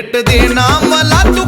भेट देना मला तू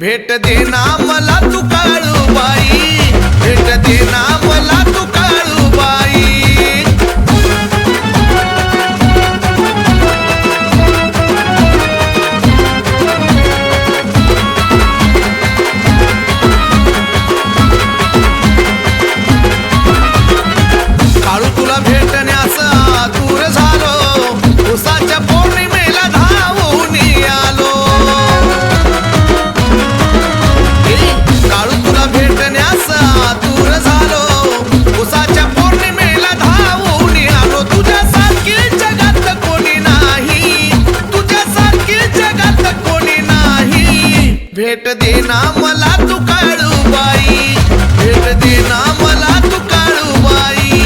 भेट देना मला तू काळूबाई भेट देना भेट देना मला तू काळूबाई भेट देना मला तू काळूबाई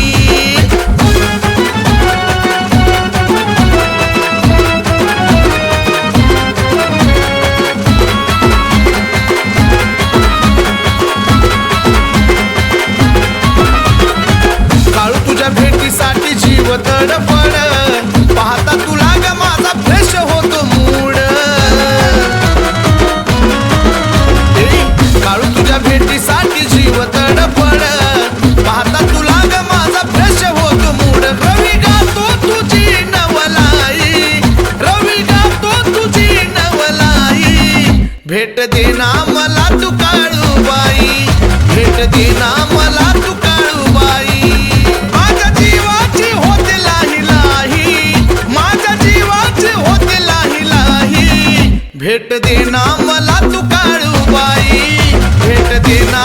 काळू तुझ्या भेटीसाठी जीव तडफड भेट देना मला तू काळूबाई भेट देना मला तू काळूबाई माझ्या जीवाची होते लाही लाही. माझ्या जीवाची होते लाही लाही. भेट देना मला तू काळूबाई भेट देना